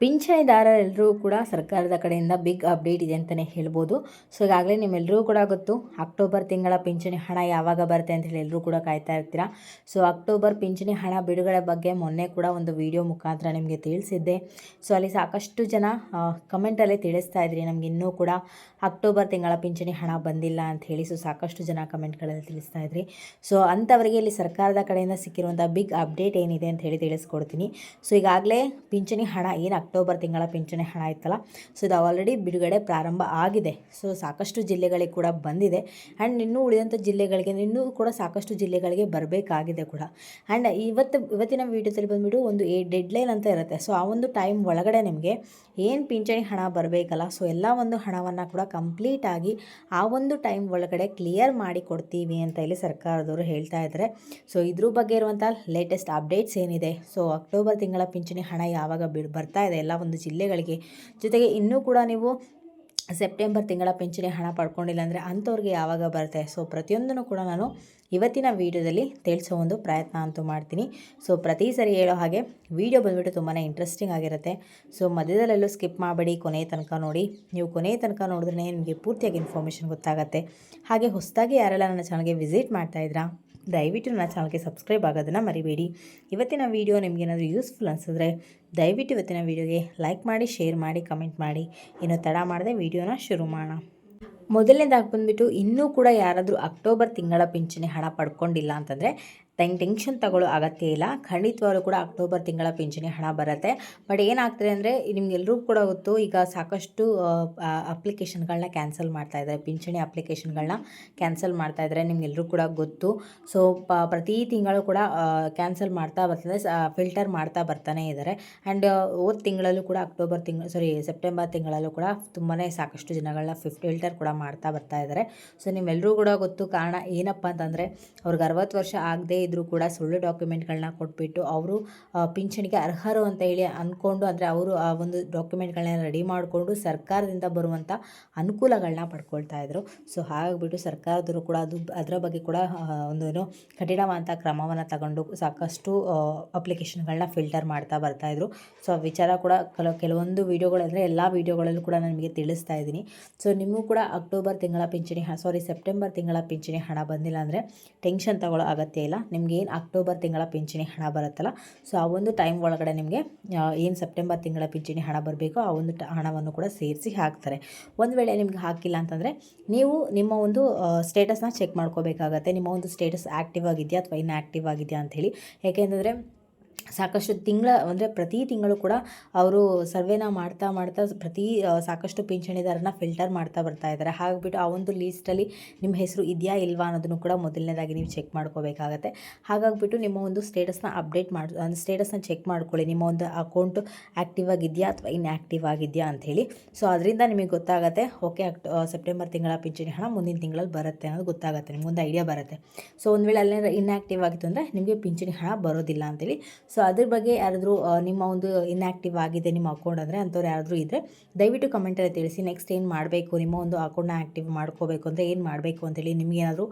ಪಿಂಚಣಿದಾರರೆಲ್ಲರೂ ಕೂಡ ಸರ್ಕಾರದ ಕಡೆಯಿಂದ ಬಿಗ್ ಅಪ್ಡೇಟ್ ಇದೆ ಅಂತಲೇ ಹೇಳ್ಬೋದು. ಸೊ, ಈಗಾಗಲೇ ನಿಮ್ಮೆಲ್ಲರೂ ಕೂಡ ಗೊತ್ತು, ಅಕ್ಟೋಬರ್ ತಿಂಗಳ ಪಿಂಚಣಿ ಹಣ ಯಾವಾಗ ಬರುತ್ತೆ ಅಂತ ಹೇಳಿ ಎಲ್ಲರೂ ಕೂಡ ಕಾಯ್ತಾ ಇರ್ತೀರಾ. ಸೊ, ಅಕ್ಟೋಬರ್ ಪಿಂಚಣಿ ಹಣ ಬಿಡುಗಡೆ ಬಗ್ಗೆ ಮೊನ್ನೆ ಕೂಡ ಒಂದು ವಿಡಿಯೋ ಮುಖಾಂತರ ನಿಮಗೆ ತಿಳಿಸಿದ್ದೆ. ಸೊ, ಅಲ್ಲಿ ಸಾಕಷ್ಟು ಜನ ಕಮೆಂಟಲ್ಲೇ ತಿಳಿಸ್ತಾ ಇದ್ರಿ, ನಮ್ಗೆ ಇನ್ನೂ ಕೂಡ ಅಕ್ಟೋಬರ್ ತಿಂಗಳ ಪಿಂಚಣಿ ಹಣ ಬಂದಿಲ್ಲ ಅಂತ ಹೇಳಿ ಸೊ, ಸಾಕಷ್ಟು ಜನ ಕಮೆಂಟ್ಗಳಲ್ಲಿ ತಿಳಿಸ್ತಾ ಇದ್ರಿ. ಸೊ, ಅಂಥವರಿಗೆ ಇಲ್ಲಿ ಸರ್ಕಾರದ ಕಡೆಯಿಂದ ಸಿಕ್ಕಿರುವಂಥ ಬಿಗ್ ಅಪ್ಡೇಟ್ ಏನಿದೆ ಅಂತ ಹೇಳಿ ತಿಳಿಸ್ಕೊಡ್ತೀನಿ. ಸೊ, ಈಗಾಗಲೇ ಪಿಂಚಣಿ ಹಣ ಏನು ಅಕ್ಟೋಬರ್ ತಿಂಗಳ ಪಿಂಚಣಿ ಹಣ ಇತ್ತಲ್ಲ. ಸೊ ಇದು ಆಲ್ರೆಡಿ ಬಿಡುಗಡೆ ಪ್ರಾರಂಭ ಆಗಿದೆ. ಸೊ ಸಾಕಷ್ಟು ಜಿಲ್ಲೆಗಳಿಗೆ ಕೂಡ ಬಂದಿದೆ. ಆ್ಯಂಡ್ ಇನ್ನೂ ಉಳಿದಂಥ ಜಿಲ್ಲೆಗಳಿಗೆ, ಇನ್ನೂ ಕೂಡ ಸಾಕಷ್ಟು ಜಿಲ್ಲೆಗಳಿಗೆ ಬರಬೇಕಾಗಿದೆ ಕೂಡ. ಆ್ಯಂಡ್ ಇವತ್ತು, ಇವತ್ತಿನ ವೀಡಿಯೋದಲ್ಲಿ ಬಂದುಬಿಟ್ಟು ಒಂದು ಏ ಡೆಡ್ಲೈನ್ ಅಂತ ಇರುತ್ತೆ. ಸೊ ಆ ಒಂದು ಟೈಮ್ ಒಳಗಡೆ ನಿಮಗೆ ಏನು ಪಿಂಚಣಿ ಹಣ ಬರಬೇಕಲ್ಲ? ಸೊ ಎಲ್ಲ ಒಂದು ಹಣವನ್ನು ಕೂಡ ಕಂಪ್ಲೀಟಾಗಿ ಆ ಒಂದು ಟೈಮ್ ಒಳಗಡೆ ಕ್ಲಿಯರ್ ಮಾಡಿ ಕೊಡ್ತೀವಿ ಅಂತ ಇಲ್ಲಿ ಸರ್ಕಾರದವರು ಹೇಳ್ತಾ ಇದ್ದಾರೆ. ಸೊ ಇದ್ರ ಬಗ್ಗೆ ಇರುವಂಥ ಲೇಟೆಸ್ಟ್ ಅಪ್ಡೇಟ್ಸ್ ಏನಿದೆ? ಸೊ ಅಕ್ಟೋಬರ್ ತಿಂಗಳ ಪಿಂಚಣಿ ಹಣ ಯಾವಾಗ ಬಿ, ಬರ್ತಾ ಇದೆ? ಎಲ್ಲ ಒಂದು ಜಿಲ್ಲೆಗಳಿಗೆ. ಜೊತೆಗೆ ಇನ್ನೂ ಕೂಡ ನೀವು ಸೆಪ್ಟೆಂಬರ್ ತಿಂಗಳ ಪಿಂಚಣಿ ಹಣ ಪಡ್ಕೊಂಡಿಲ್ಲ ಅಂದರೆ ಅಂಥವ್ರಿಗೆ ಯಾವಾಗ ಬರುತ್ತೆ? ಸೊ ಪ್ರತಿಯೊಂದನ್ನು ಕೂಡ ನಾನು ಇವತ್ತಿನ ವೀಡಿಯೋದಲ್ಲಿ ತಿಳಿಸೋ ಒಂದು ಪ್ರಯತ್ನ ಅಂತೂ ಮಾಡ್ತೀನಿ. ಸೊ ಪ್ರತಿ ಸರಿ ಹೇಳೋ ಹಾಗೆ ವೀಡಿಯೋ ಬಂದುಬಿಟ್ಟು ತುಂಬಾ ಇಂಟ್ರೆಸ್ಟಿಂಗ್ ಆಗಿರುತ್ತೆ. ಸೊ ಮಧ್ಯದಲ್ಲೆಲ್ಲೂ ಸ್ಕಿಪ್ ಮಾಡಬೇಡಿ ಕೊನೆಯ ತನಕ ನೋಡಿ. ನೀವು ಕೊನೆಯ ತನಕ ನೋಡಿದ್ರೆ ನಿಮಗೆ ಪೂರ್ತಿಯಾಗಿ ಇನ್ಫಾರ್ಮೇಷನ್ ಗೊತ್ತಾಗುತ್ತೆ. ಹಾಗೆ ಹೊಸದಾಗಿ ಯಾರೆಲ್ಲ ನನ್ನ ಚಾನಲ್ಗೆ ವಿಸಿಟ್ ಮಾಡ್ತಾಯಿದ್ರಾ ದಯವಿಟ್ಟು ನನ್ನ ಚಾನಲ್ಗೆ ಸಬ್ಸ್ಕ್ರೈಬ್ ಆಗೋದನ್ನು ಮರಿಬೇಡಿ. ಇವತ್ತಿನ ವೀಡಿಯೋ ನಿಮಗೇನಾದರೂ ಯೂಸ್ಫುಲ್ ಅನಿಸಿದ್ರೆ ದಯವಿಟ್ಟು ಇವತ್ತಿನ ವೀಡಿಯೋಗೆ ಲೈಕ್ ಮಾಡಿ, ಶೇರ್ ಮಾಡಿ, ಕಮೆಂಟ್ ಮಾಡಿ. ಏನೋ ತಡ ಮಾಡದೆ ವೀಡಿಯೋನ ಶುರು ಮಾಡೋಣ. ಮೊದಲನೇದಾಗಿ ಬಂದುಬಿಟ್ಟು ಇನ್ನೂ ಕೂಡ ಯಾರಾದರೂ ಅಕ್ಟೋಬರ್ ತಿಂಗಳ ಪಿಂಚಣಿ ಹಣ ಪಡ್ಕೊಂಡಿಲ್ಲ ಅಂತಂದರೆ ಟೆನ್ ಟೆನ್ಷನ್ ತಗೊಳ್ಳೋ ಅಗತ್ಯ ಇಲ್ಲ. ಖಂಡಿತವಾಗ್ಲೂ ಕೂಡ ಅಕ್ಟೋಬರ್ ತಿಂಗಳ ಪಿಂಚಣಿ ಹಣ ಬರುತ್ತೆ. ಬಟ್ ಏನಾಗ್ತದೆ ಅಂದರೆ ನಿಮ್ಗೆಲ್ರಿಗೂ ಕೂಡ ಗೊತ್ತು, ಈಗ ಸಾಕಷ್ಟು ಅಪ್ಲಿಕೇಶನ್ಗಳನ್ನ ಕ್ಯಾನ್ಸಲ್ ಮಾಡ್ತಾ ಇದ್ದಾರೆ ಪಿಂಚಣಿ ಅಪ್ಲಿಕೇಶನ್ಗಳನ್ನ ಕ್ಯಾನ್ಸಲ್ ಮಾಡ್ತಾ ಇದ್ದಾರೆ ನಿಮ್ಗೆಲ್ರಿಗೂ ಕೂಡ ಗೊತ್ತು. ಸೊ ಪ್ರತಿ ತಿಂಗಳು ಕೂಡ ಕ್ಯಾನ್ಸಲ್ ಮಾಡ್ತಾ ಬರ್ತದೆ ಫಿಲ್ಟರ್ ಮಾಡ್ತಾ ಬರ್ತಾನೆ ಇದ್ದಾರೆ ಆ್ಯಂಡ್ ಹೋದ ತಿಂಗಳಲ್ಲೂ ಕೂಡ, ಅಕ್ಟೋಬರ್ ತಿಂಗಳು ಸಾರಿ ಸೆಪ್ಟೆಂಬರ್ ತಿಂಗಳಲ್ಲೂ ಕೂಡ ತುಂಬಾ ಸಾಕಷ್ಟು ಜನಗಳನ್ನ ಫಿಫ್ಟ್ ಫಿಲ್ಟರ್ ಕೂಡ ಮಾಡ್ತಾ ಬರ್ತಾ ಇದ್ದಾರೆ ಸೊ ನಿಮ್ಮೆಲ್ಲರೂ ಕೂಡ ಗೊತ್ತು. ಕಾರಣ ಏನಪ್ಪ ಅಂತಂದರೆ, ಅವ್ರಿಗೆ ಅರವತ್ತು ವರ್ಷ ಆಗದೆ ಇದ್ದರೂ ಕೂಡ ಸುಳ್ಳು ಡಾಕ್ಯುಮೆಂಟ್ಗಳನ್ನ ಕೊಟ್ಬಿಟ್ಟು ಅವರು ಪಿಂಚಣಿಗೆ ಅರ್ಹರು ಅಂತ ಹೇಳಿ ಅಂದ್ಕೊಂಡು ಅಂದರೆ ಅವರು ಆ ಒಂದು ಡಾಕ್ಯುಮೆಂಟ್ಗಳನ್ನ ರೆಡಿ ಮಾಡಿಕೊಂಡು ಸರ್ಕಾರದಿಂದ ಬರುವಂಥ ಅನುಕೂಲಗಳನ್ನ ಪಡ್ಕೊಳ್ತಾ ಇದ್ದರು ಸೊ ಹಾಗಾಗಿಬಿಟ್ಟು ಸರ್ಕಾರದವರು ಕೂಡ ಅದು ಅದರ ಬಗ್ಗೆ ಕೂಡ ಒಂದು ಏನು ಕಠಿಣವಾದಂಥ ಕ್ರಮವನ್ನು ತಗೊಂಡು ಸಾಕಷ್ಟು ಅಪ್ಲಿಕೇಶನ್ಗಳನ್ನ ಫಿಲ್ಟರ್ ಮಾಡ್ತಾ ಬರ್ತಾಯಿದ್ರು ಸೊ ಆ ವಿಚಾರ ಕೂಡ ಕೆಲವು ಕೆಲವೊಂದು ವೀಡಿಯೋಗಳಂದರೆ ಎಲ್ಲ ವೀಡಿಯೋಗಳಲ್ಲೂ ಕೂಡ ನಾನು ನಿಮಗೆ ತಿಳಿಸ್ತಾ ಇದ್ದೀನಿ. ಸೊ ನಿಮಗೂ ಕೂಡ ಅಕ್ಟೋಬರ್ ತಿಂಗಳ ಪಿಂಚಣಿ ಸಾರಿ ಸೆಪ್ಟೆಂಬರ್ ತಿಂಗಳ ಪಿಂಚಣಿ ಹಣ ಬಂದಿಲ್ಲ ಅಂದರೆ ಟೆನ್ಷನ್ ತಗೊಳ್ಳೋ ಅಗತ್ಯ ಇಲ್ಲ. ನಿಮ್ಗೆ ಏನು ಅಕ್ಟೋಬರ್ ತಿಂಗಳ ಪಿಂಚಣಿ ಹಣ ಬರುತ್ತಲ್ಲ ಸೊ ಆ ಒಂದು ಟೈಮ್ ಒಳಗಡೆ ನಿಮಗೆ ಏನು ಸೆಪ್ಟೆಂಬರ್ ತಿಂಗಳ ಪಿಂಚಣಿ ಹಣ ಬರಬೇಕೋ ಆ ಒಂದು ಹಣವನ್ನು ಕೂಡ ಸೇರಿಸಿ ಹಾಕ್ತಾರೆ. ಒಂದು ವೇಳೆ ನಿಮ್ಗೆ ಹಾಕಿಲ್ಲ ಅಂತಂದರೆ, ನೀವು ನಿಮ್ಮ ಒಂದು ಸ್ಟೇಟಸ್ನ ಚೆಕ್ ಮಾಡ್ಕೋಬೇಕಾಗತ್ತೆ. ನಿಮ್ಮ ಒಂದು ಸ್ಟೇಟಸ್ ಆ್ಯಕ್ಟಿವ್ ಆಗಿದೆಯಾ ಅಥವಾ ಇನ್ಆ್ಯಕ್ಟಿವ್ ಆಗಿದೆಯಾ ಅಂಥೇಳಿ ಯಾಕೆಂತಂದರೆ ಸಾಕಷ್ಟು ತಿಂಗಳ ಅಂದರೆ ಪ್ರತಿ ತಿಂಗಳು ಕೂಡ ಅವರು ಸರ್ವೆನ ಮಾಡ್ತಾ ಮಾಡ್ತಾ ಪ್ರತಿ ಸಾಕಷ್ಟು ಪಿಂಚಣಿದಾರನ ಫಿಲ್ಟರ್ ಮಾಡ್ತಾ ಬರ್ತಾ ಇದ್ದಾರೆ ಹಾಗಿಬಿಟ್ಟು ಆ ಒಂದು ಲೀಸ್ಟಲ್ಲಿ ನಿಮ್ಮ ಹೆಸರು ಇದೆಯಾ ಇಲ್ವಾ ಅನ್ನೋದನ್ನು ಕೂಡ ಮೊದಲನೇದಾಗಿ ನೀವು ಚೆಕ್ ಮಾಡ್ಕೋಬೇಕಾಗತ್ತೆ. ಹಾಗಾಗಿಬಿಟ್ಟು ನಿಮ್ಮ ಒಂದು ಸ್ಟೇಟಸ್ನ ಅಪ್ಡೇಟ್ ಮಾಡಿ ಅಂದರೆ ಸ್ಟೇಟಸ್ನ ಚೆಕ್ ಮಾಡ್ಕೊಳ್ಳಿ. ನಿಮ್ಮ ಒಂದು ಅಕೌಂಟು ಆ್ಯಕ್ಟಿವ್ ಆಗಿದೆಯಾ ಅಥವಾ ಇನ್ಆ್ಯಕ್ಟಿವ್ ಆಗಿದೆಯಾ ಅಂಥೇಳಿ ಸೊ ಅದರಿಂದ ನಿಮಗೆ ಗೊತ್ತಾಗುತ್ತೆ ಓಕೆ ಅಕ್ಟ್ ಸೆಪ್ಟೆಂಬರ್ ತಿಂಗಳ ಪಿಂಚಣಿ ಹಣ ಮುಂದಿನ ತಿಂಗಳಲ್ಲಿ ಬರುತ್ತೆ ಅನ್ನೋದು ಗೊತ್ತಾಗುತ್ತೆ, ನಿಮ್ಗೊಂದು ಐಡಿಯಾ ಬರುತ್ತೆ. ಸೊ ಒಂದು ವೇಳೆ ಅಲ್ಲೇ ಇನ್ಆ್ಯಕ್ಟಿವ್ ಆಗಿತ್ತು ಅಂದರೆ ನಿಮಗೆ ಪಿಂಚಣಿ ಹಣ ಬರೋದಿಲ್ಲ ಅಂತೇಳಿ ಸೊ ಅದ್ರ ಬಗ್ಗೆ ಯಾರಾದರೂ ನಿಮ್ಮ ಒಂದು ಇನ್ಆಕ್ಟಿವ್ ಆಗಿದೆ, ನಿಮ್ಮ ಅಕೌಂಟ್ ಅಂದರೆ ಅಂಥವ್ರು ಯಾರಾದರೂ ಇದ್ದರೆ ದಯವಿಟ್ಟು ಕಮೆಂಟಲ್ಲಿ ತಿಳಿಸಿ ನೆಕ್ಸ್ಟ್ ಏನು ಮಾಡಬೇಕು, ನಿಮ್ಮ ಒಂದು ಅಕೌಂಟ್ನ ಆ್ಯಕ್ಟಿವ್ ಮಾಡ್ಕೋಬೇಕು ಅಂದರೆ ಏನು ಮಾಡಬೇಕು ಅಂತೇಳಿ ನಿಮಗೇನಾದರೂ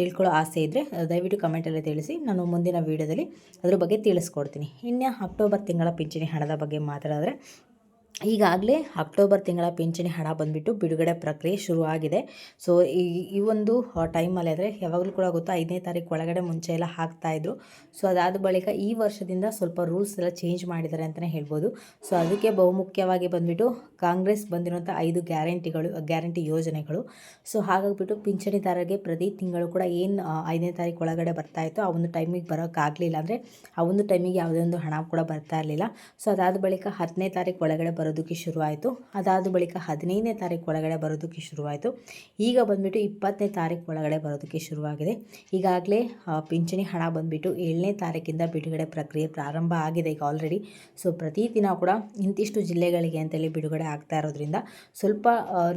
ತಿಳ್ಕೊಳ್ಳೋ ಆಸೆ ಇದ್ದರೆ ದಯವಿಟ್ಟು ಕಮೆಂಟಲ್ಲಿ ತಿಳಿಸಿ, ನಾನು ಮುಂದಿನ ವೀಡಿಯೋದಲ್ಲಿ ಅದ್ರ ಬಗ್ಗೆ ತಿಳಿಸ್ಕೊಡ್ತೀನಿ. ಇನ್ನು ಅಕ್ಟೋಬರ್ ತಿಂಗಳ ಪಿಂಚಣಿ ಹಣದ ಬಗ್ಗೆ ಮಾತಾಡಿದ್ರೆ ಈಗಾಗಲೇ ಅಕ್ಟೋಬರ್ ತಿಂಗಳ ಪಿಂಚಣಿ ಹಣ ಬಂದುಬಿಟ್ಟು ಬಿಡುಗಡೆ ಪ್ರಕ್ರಿಯೆ ಶುರುವಾಗಿದೆ. ಸೊ ಈ ಈ ಒಂದು ಟೈಮಲ್ಲಿ ಆದರೆ ಯಾವಾಗಲೂ ಕೂಡ ಗೊತ್ತಾ ಐದನೇ ತಾರೀಕು ಒಳಗಡೆ ಮುಂಚೆ ಎಲ್ಲ ಹಾಕ್ತಾಯಿದ್ರು ಸೊ ಅದಾದ ಬಳಿಕ ಈ ವರ್ಷದಿಂದ ಸ್ವಲ್ಪ ರೂಲ್ಸ್ ಎಲ್ಲ ಚೇಂಜ್ ಮಾಡಿದ್ದಾರೆ ಅಂತಲೇ ಹೇಳ್ಬೋದು. ಸೊ ಅದಕ್ಕೆ ಬಹುಮುಖ್ಯವಾಗಿ ಬಂದುಬಿಟ್ಟು ಕಾಂಗ್ರೆಸ್ ಬಂದಿರುವಂಥ ಐದು ಗ್ಯಾರಂಟಿಗಳು, ಗ್ಯಾರಂಟಿ ಯೋಜನೆಗಳು. ಸೊ ಹಾಗಾಗಿಬಿಟ್ಟು ಪಿಂಚಣಿದಾರರಿಗೆ ಪ್ರತಿ ತಿಂಗಳು ಕೂಡ ಏನು ಐದನೇ ತಾರೀಕು ಒಳಗಡೆ ಬರ್ತಾ ಇತ್ತು ಆ ಒಂದು ಟೈಮಿಗೆ ಬರೋಕ್ಕಾಗಲಿಲ್ಲ ಅಂದರೆ ಆ ಒಂದು ಟೈಮಿಗೆ ಯಾವುದೇ ಒಂದು ಹಣ ಕೂಡ ಬರ್ತಾ ಇರಲಿಲ್ಲ. ಸೊ ಅದಾದ ಬಳಿಕ ಹತ್ತನೇ ತಾರೀಕು ಒಳಗಡೆ ಬರೋದಕ್ಕೆ ಶುರುವಾಯಿತು. ಅದಾದ ಬಳಿಕ ಹದಿನೈದನೇ ತಾರೀಕು ಒಳಗಡೆ ಬರೋದಕ್ಕೆ ಶುರುವಾಯಿತು. ಈಗ ಬಂದುಬಿಟ್ಟು ಇಪ್ಪತ್ತನೇ ತಾರೀಕು ಒಳಗಡೆ ಬರೋದಕ್ಕೆ ಶುರುವಾಗಿದೆ. ಈಗಾಗಲೇ ಪಿಂಚಣಿ ಹಣ ಬಂದುಬಿಟ್ಟು ಏಳನೇ ತಾರೀಕಿಂದ ಬಿಡುಗಡೆ ಪ್ರಕ್ರಿಯೆ ಪ್ರಾರಂಭ ಆಗಿದೆ ಈಗ ಆಲ್ರೆಡಿ ಸೊ ಪ್ರತಿದಿನ ಕೂಡ ಇಂತಿಷ್ಟು ಜಿಲ್ಲೆಗಳಿಗೆ ಅಂತೇಳಿ ಬಿಡುಗಡೆ ಆಗ್ತಾ ಇರೋದ್ರಿಂದ ಸ್ವಲ್ಪ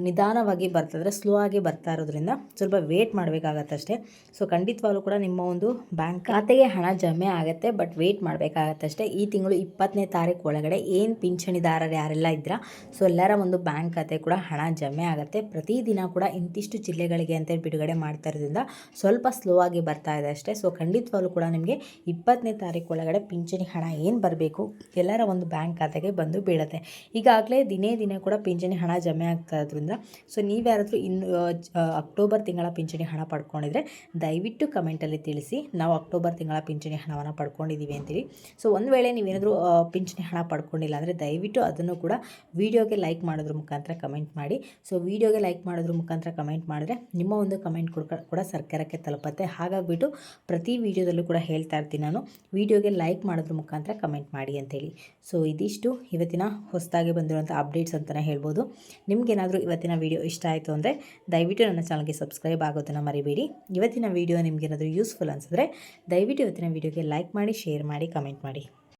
ನಿಧಾನವಾಗಿ ಬರ್ತದೆ ಸ್ಲೋ ಆಗಿ ಬರ್ತಾ ಇರೋದ್ರಿಂದ ಸ್ವಲ್ಪ ವೇಟ್ ಮಾಡಬೇಕಾಗತ್ತಷ್ಟೇ ಸೊ ಖಂಡಿತವಾಗ್ಲೂ ಕೂಡ ನಿಮ್ಮ ಒಂದು ಬ್ಯಾಂಕ್ ಖಾತೆಗೆ ಹಣ ಜಮೆ ಆಗುತ್ತೆ ಬಟ್ ವೇಟ್ ಮಾಡಬೇಕಾಗತ್ತಷ್ಟೇ ಈ ತಿಂಗಳು ಇಪ್ಪತ್ತನೇ ತಾರೀಕು ಒಳಗಡೆ ಏನು ಪಿಂಚಣಿದಾರರು ಯಾರೆಲ್ಲ ಎಲ್ಲ ಇದ್ದೀರಾ? ಸೊ ಎಲ್ಲರ ಒಂದು ಬ್ಯಾಂಕ್ ಖಾತೆ ಕೂಡ ಹಣ ಜಮೆ ಆಗುತ್ತೆ. ಪ್ರತಿದಿನ ಕೂಡ ಇಂತಿಷ್ಟು ಜಿಲ್ಲೆಗಳಿಗೆ ಅಂತೇಳಿ ಬಿಡುಗಡೆ ಮಾಡ್ತಾ ಇರೋದ್ರಿಂದ ಸ್ವಲ್ಪ ಸ್ಲೋ ಆಗಿ ಬರ್ತಾ ಇದೆ ಅಷ್ಟೇ. ಸೊ ಖಂಡಿತವಾಗ್ಲೂ ಕೂಡ ನಿಮಗೆ ಇಪ್ಪತ್ತನೇ ತಾರೀಕು ಒಳಗಡೆ ಪಿಂಚಣಿ ಹಣ ಏನು ಬರಬೇಕು ಎಲ್ಲರ ಒಂದು ಬ್ಯಾಂಕ್ ಖಾತೆಗೆ ಬಂದು ಬೀಳುತ್ತೆ. ಈಗಾಗಲೇ ದಿನೇ ದಿನೇ ಕೂಡ ಪಿಂಚಣಿ ಹಣ ಜಮೆ ಆಗ್ತಾ ಇರೋದ್ರಿಂದ ಸೊ ನೀವ್ಯಾರಾದರೂ ಇನ್ನು ಅಕ್ಟೋಬರ್ ತಿಂಗಳ ಪಿಂಚಣಿ ಹಣ ಪಡ್ಕೊಂಡಿದ್ರೆ ದಯವಿಟ್ಟು ಕಮೆಂಟಲ್ಲಿ ತಿಳಿಸಿ. ನಾವು ಅಕ್ಟೋಬರ್ ತಿಂಗಳ ಪಿಂಚಣಿ ಹಣವನ್ನು ಪಡ್ಕೊಂಡಿದ್ದೀವಿ ಅಂತೇಳಿ ಸೊ ಒಂದು ವೇಳೆ ನೀವೇನಾದರೂ ಪಿಂಚಣಿ ಹಣ ಪಡ್ಕೊಂಡಿಲ್ಲ ಅಂದರೆ ದಯವಿಟ್ಟು ಅದನ್ನು ಕೂಡ ವಿಡಿಯೋಗೆ ಲೈಕ್ ಮಾಡೋದ್ರ ಮುಖಾಂತರ ಕಮೆಂಟ್ ಮಾಡಿ. ಸೊ, ವಿಡಿಯೋಗೆ ಲೈಕ್ ಮಾಡೋದ್ರ ಮುಖಾಂತರ ಕಮೆಂಟ್ ಮಾಡಿದ್ರೆ ನಿಮ್ಮ ಒಂದು ಕಮೆಂಟ್ ಕೂಡ ಸರ್ಕಾರಕ್ಕೆ ತಲುಪತ್ತೆ. ಹಾಗಾಗಿಬಿಟ್ಟು ಪ್ರತಿ ವಿಡಿಯೋದಲ್ಲೂ ಕೂಡ ಹೇಳ್ತಾ ಇರ್ತೀನಿ ನಾನು. ವಿಡಿಯೋಗೆ ಲೈಕ್ ಮಾಡೋದ್ರ ಮುಖಾಂತರ ಕಮೆಂಟ್ ಮಾಡಿ ಅಂತೇಳಿ. ಸೊ, ಇದಿಷ್ಟು. ಇವತ್ತಿನ ಹೊಸದಾಗಿ ಬಂದಿರುವಂಥ ಅಪ್ಡೇಟ್ಸ್ ಅಂತಲೇ ಹೇಳ್ಬೋದು. ನಿಮಗೇನಾದರೂ ಇವತ್ತಿನ ವಿಡಿಯೋ ಇಷ್ಟ ಆಯಿತು ಅಂದರೆ ದಯವಿಟ್ಟು ನನ್ನ ಚಾನಲ್ಗೆ ಸಬ್ಸ್ಕ್ರೈಬ್ ಆಗೋದನ್ನು ಮರಿಬೇಡಿ. ಇವತ್ತಿನ ವಿಡಿಯೋ ನಿಮಗೇನಾದರೂ ಯೂಸ್ಫುಲ್ ಅನಿಸಿದ್ರೆ ದಯವಿಟ್ಟು ಇವತ್ತಿನ ವಿಡಿಯೋಗೆ ಲೈಕ್ ಮಾಡಿ, ಶೇರ್ ಮಾಡಿ, ಕಮೆಂಟ್ ಮಾಡಿ.